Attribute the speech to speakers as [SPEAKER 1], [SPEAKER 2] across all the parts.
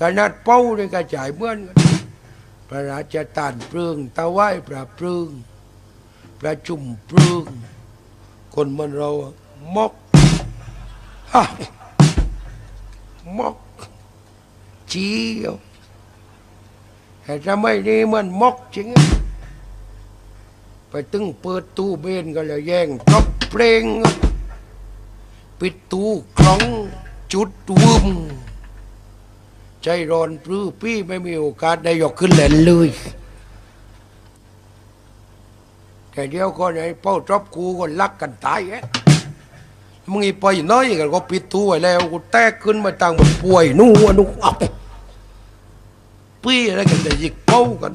[SPEAKER 1] ขนาดเป้าในกระจายเมื่อนกันพระราชทานเพลิงตะไว้พระเพลิงประชุมเพลิงคนมันเรามกฮะมกจีเอาแต่จะไม่ดีมันมกจริงไปตึงเปิดตู้เบนก็เลยแย่งจบเพลงปิดตู้คล้องจุดวึม ใจร้อนปลื้อปี้ไม่มีโอกาสได้ยกขึ้นเล่นเลยแต่เดียวก็ไอ้เป้าจบกูก็รักกันตายแอะมึงอีไปน้อยกันก็ปิดตู้ไว้แล้วกูแตกขึ้นมาตั้งมันป่วยนู่นนู่นอับปี้อะไรกันจะยิกเป้ากัน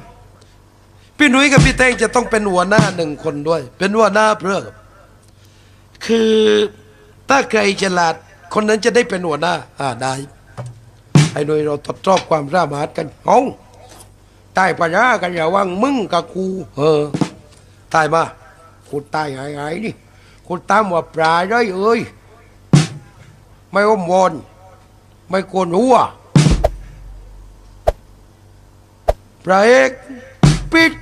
[SPEAKER 1] พี่หนุ่ยกับพี่แตงจะต้องเป็นหัวหน้าหนึ่งคนด้วย เป็นหัวหน้าเพื่อคือถ้าใครฉลาดคนนั้นจะได้เป็นหัวหน้า อ่าได้ ไอ้หนุ่ยเราทดสอบความสามารถกันเอาตายปัญหากันอย่าว่างมึงกับกูเออตายมากูตายหายหายนี่กูตามว่าปลาได้เอ้ยไม่อมวอนไม่โกนหัวปลาเอกปิด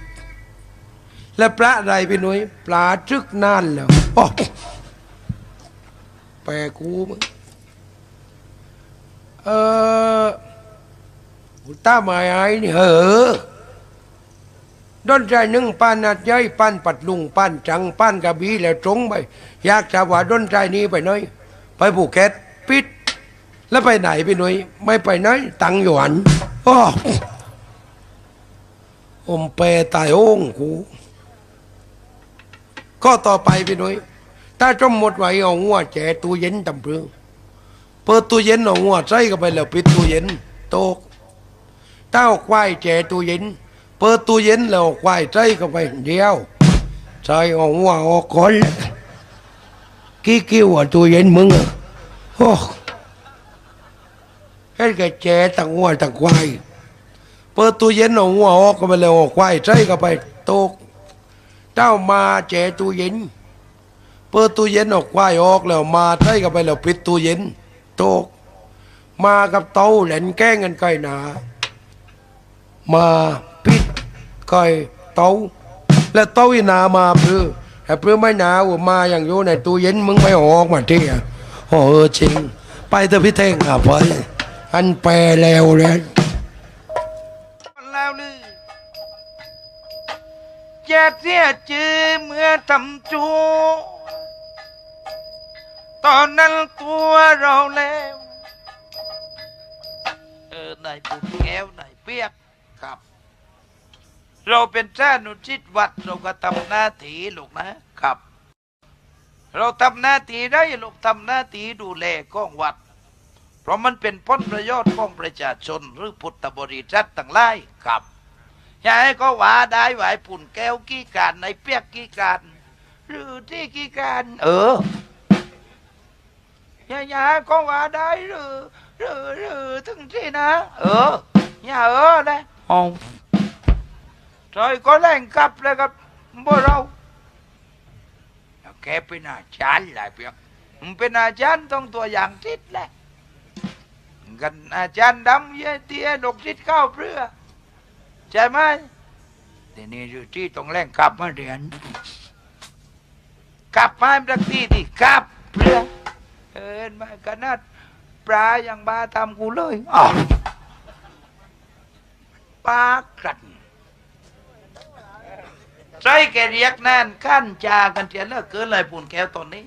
[SPEAKER 1] และปลาอะไรพี่หนุ่ยปลาทึกนานแล้วโอ้แปลกูมึงเออ ตาหมายไอ้นี่เหอะดนใจหนึ่งป้านนัดย้ายป้านปัดลุงป้านจังป้านกระบี่แล้วตรงไป อยากจะว่าด้นใจนี้ไปหน้อย ไปภูเก็ตปิด แล้วไปไหนพี่หนุ่ยไม่ไปไหนตังหยวนโอ้อมเปตายโอ่งกูก็ต่อไปพี่หนุ่ยถ้าจมหมดไหวเอางัวแจตู้เย็นตำเพืองเปิดตู้เย็นเอางัวใส่เข้าไปแล้วปิดตู้เย็นโตก เอาควายแจตู้เย็น เปิดตู้เย็นแล้วควายใส่เข้าไปเดียวใส่เอางัวออกก่อนกี่กิ้วอะตู้เย็นมึงอะโอ้ให้แกแจตั้งงัวตั้งควายเปิดตู้เย็นเอางัวออกเข้าไปแล้วเอาควายใส่เข้าไปตกเจ้ามาแจตู้เย็น เปิดตู้เย็นออกควายออกแล้วมาใช้กันไปแล้วปิดตู้เย็นโตกมากับเต้าแหลนแก้งกันไกลหนา มาปิดไก่เต้าและเต้าอีหนามาเพื่อแต่เพื่อไม่หนาวมาอย่างอยู่ในตู้เย็นมึงไม่ออกมาที่อะโอ้เออจริง ไปเถอะพี่เท่งอะไปอันแปลแล้วเลย
[SPEAKER 2] แล้วลือแย่เสียจือเมื่อทำจูตอนนั้นตัวเราแล้วเออนายปุ่นแก้วนายเปียก ครับ เราเป็นเจ้าหนุชิตวัดเราก็ทำหน้าที่ลูกนะครับ เราทำหน้าที่ได้ลูกทำหน้าที่ดูแลก้องวัด เพราะมันเป็นผลประโยชน์ของประชาชนหรือพุทธบริษัทต่างหลายครับอย่าให้ก็ว่าได้ไหวาไอ้ปุ่นแก้วกี้การในเปียกกี้การหรือที่กี้การเอออย่าอย่าให้ก็ว่าได้หรือหรือหรือถึงที่นะ เอออย่าเออเล ยอ๋อใช่ก็แรงกลับเลยครับบ่เราแกเป็นอาจารย์หลายเปียกมันเป็นอาจารย์ต้องตัวอย่างทิศแหละกันอาจารย์ดำเยี่ยเตี้ยดกทิศข้าวเปลือใช่ไหมทีนี้อยู่ที่ตรงแรงกลับมาเรียนกลับมาสักทีที่กลับเปลือเอินมาขนาดปลาอย่างบาทำกูเลยอ้าว ปากันใจแกเรียกนั่นขั้นจากันเทียนเลิกเกินเลยปุ่นแก้วตอนนี้